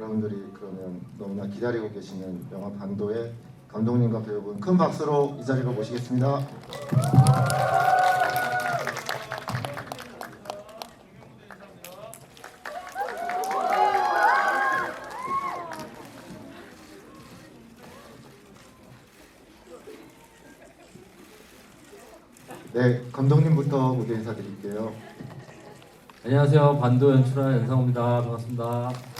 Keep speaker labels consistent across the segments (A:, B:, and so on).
A: 여러분들이 그러면 너무나 기다리고 계시는 영화 반도의 감독님과 배우분 큰 박수로 이 자리로 모시겠습니다. 네, 감독님부터 무대 인사드릴게요.
B: 안녕하세요. 반도 연출한 연상호입니다. 반갑습니다.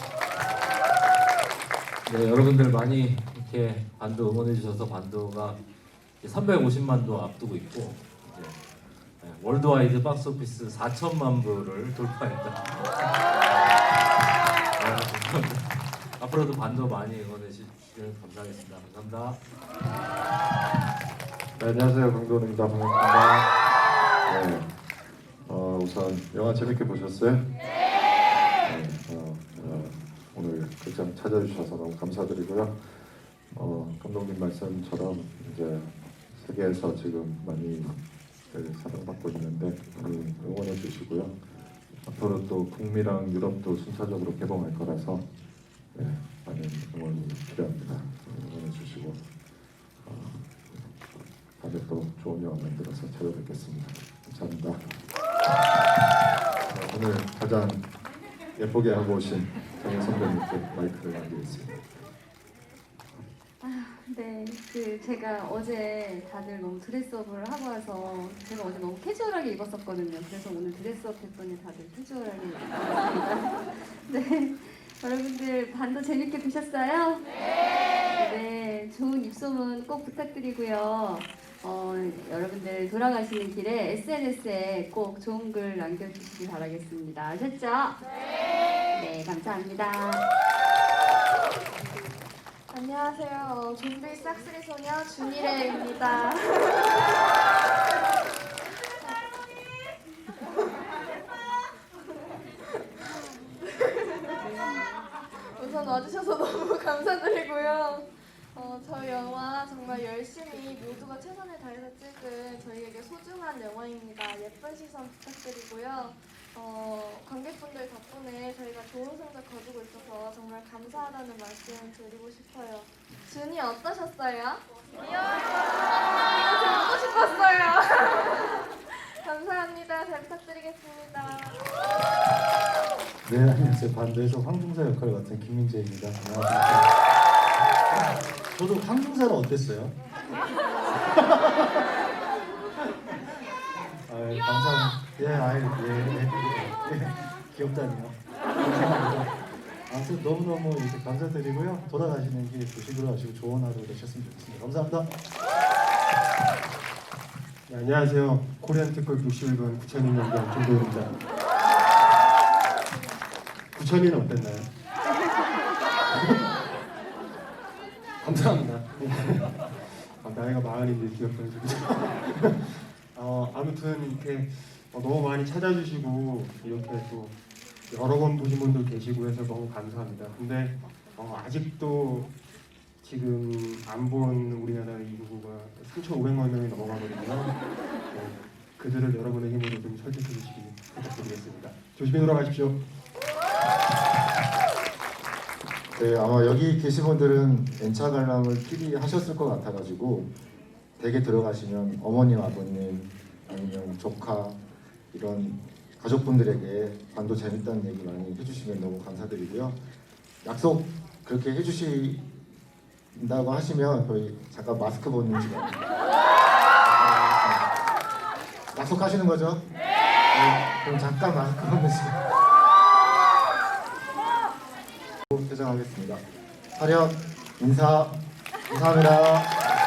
B: 네, 여러분들 많이 이렇게 반도 응원해 주셔서 반도가 350만도 앞두고 있고 이제 네, 월드와이드 박스오피스 4천만 부를 돌파했다. 네, 감사합니다. 앞으로도 반도 많이 응원해 주시면 감사하겠습니다. 감사합니다.
C: 네, 안녕하세요 강도원입니다 반갑습니다. 네, 어, 우선 영화 재밌게 보셨어요? 네. 어, 어, 오늘 극장 찾아주셔서 너무 감사드리고요. 어, 감독님 말씀처럼 이제 세계에서 지금 많이 그 사랑받고 있는데 응원해 주시고요. 앞으로 또 북미랑 유럽도 순차적으로 개봉할 거라서 네, 많은 응원이 필요합니다. 응원해 주시고. 어, 다음에 또 좋은 영화 만들어서 찾아뵙겠습니다. 감사합니다. 자, 오늘 가장 예쁘게 하고 오신 정혜 선배님께 마이크를 남기겠습니다.
D: 네, 그 제가 어제 다들 너무 드레스업을 하고 와서 제가 어제 너무 캐주얼하게 입었었거든요. 그래서 오늘 드레스업 했더니 다들 캐주얼하게 입었습니다. 네, 여러분들 반도 재밌게 보셨어요? 네. 네, 좋은 입소문 꼭 부탁드리고요. 어, 여러분들 돌아가시는 길에 SNS에 꼭 좋은 글 남겨주시기 바라겠습니다. 아셨죠? 네, 감사합니다.
E: 안녕하세요. 어, 좀비 싹쓸이 소녀 준이래입니다. 우선 와주셔서 너무 감사드리고요. 어, 저희 영화 정말 열심히 모두가 최선을 다해서 찍은 저희에게 소중한 영화입니다. 예쁜 시선 부탁드리고요. 어, 관객분들 덕분에 저희가 좋은 성적 거두고 있어서 정말 감사하다는 말씀 드리고 싶어요. 준이 어떠셨어요? 이거 듣고 싶었어요. 감사합니다. 잘 부탁드리겠습니다.
F: 네, 안녕하세요. 반도에서 황중사 역할 맡은 김민재입니다. 안녕하세요. 저도 황중사는 어땠어요? 아유, 감사합니다. 예, 아유, 예, 예, 예, 예. 귀엽다니요. 아무튼 너무너무 이렇게 감사드리고요. 돌아가시는 길 조심으로 하시고 좋은 하루 되셨으면 좋겠습니다. 감사합니다.
G: 네, 안녕하세요. 코리안 특급 61번 구천인 연기한 김도현입니다. 구천이는 어땠나요? 감사합니다. 아, 나이가 마흔인데 좀. 어, 아무튼 이렇게 어, 너무 많이 찾아주시고 이렇게 또 여러 번 보신 분도 계시고 해서 너무 감사합니다. 근데 어, 아직도 지금 안 본 우리나라 인구가 3,500만 명이 넘어가거든요. 네, 그들을 여러분의 힘으로 좀 설득해 주시기 부탁드리겠습니다. 조심히 돌아가십시오.
A: 네, 아마 여기 계신 분들은 N차 관람을 TV 하셨을 것 같아가지고 댁에 들어가시면 어머님, 아버님 아니면 조카 이런 가족분들에게 반도 재밌다는 얘기 많이 해주시면 너무 감사드리고요. 약속 그렇게 해주신다고 하시면 저희 잠깐 마스크 벗는 시간 약속하시는 거죠? 네. 그럼 잠깐 마스크 벗는 시간. 퇴장하겠습니다. 차렷 인사 감사합니다.